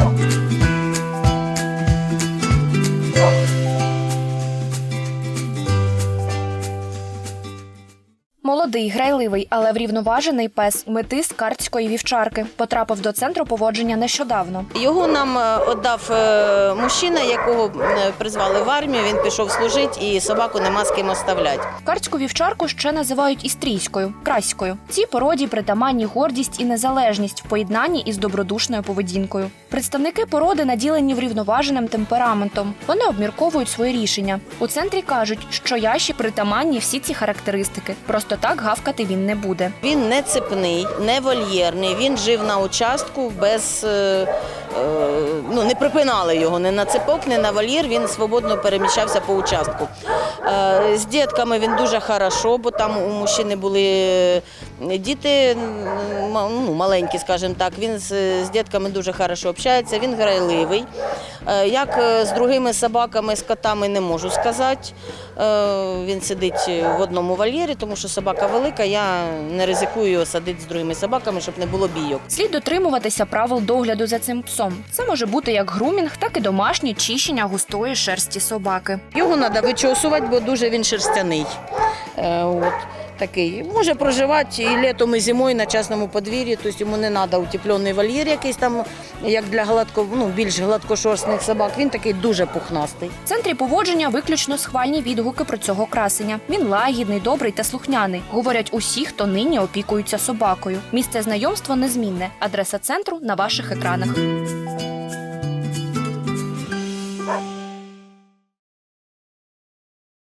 Oh. Молодий, грайливий, але врівноважений пес метис картської вівчарки потрапив до центру поводження нещодавно. Його нам е, віддав е, мужчина, якого е, призвали в армію. Він пішов служити і собаку нема з ким оставляти. Картську вівчарку ще називають істрійською, краською. Цій породі притаманні гордість і незалежність в поєднанні із добродушною поведінкою. Представники породи наділені врівноваженим темпераментом. Вони обмірковують свої рішення. У центрі кажуть, що ящі притаманні всі ці характеристики. Просто так гавкати він не буде. Він не цепний, не вольєрний. Він жив на участку без е, е, ну не припинали його ні на цепок, ні на вольєр. Він свободно переміщався по участку. Е, з дітками він дуже хорошо, бо там у мужчини були діти ну, маленькі, скажімо так. Він з, дітками дуже хорошо общається. Він грайливий. Як з другими собаками, з котами не можу сказати. Він сидить в одному вольєрі, тому що собака велика. Я не ризикую його садити з другими собаками, щоб не було бійок. Слід дотримуватися правил догляду за цим псом. Це може бути як грумінг, так і домашнє чищення густої шерсті собаки. Його треба вичосувати, бо дуже він шерстяний. Е, От. Такий. Може проживати і літом, і зимою на частному подвір'ї, тобто йому не треба утеплений вольєр якийсь там, як для гладко, ну, більш гладкошорстних собак. Він такий дуже пухнастий. В центрі поводження виключно схвальні відгуки про цього красення. Він лагідний, добрий та слухняний. Говорять усі, хто нині опікується собакою. Місце знайомства незмінне. Адреса центру на ваших екранах.